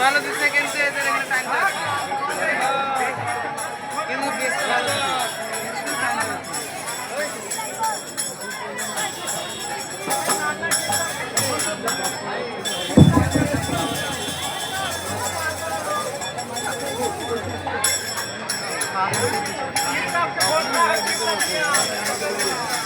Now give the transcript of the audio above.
ভালো দিচ্ছে কিন্তু এদের এখানে টাইম কিন্তু Thank you.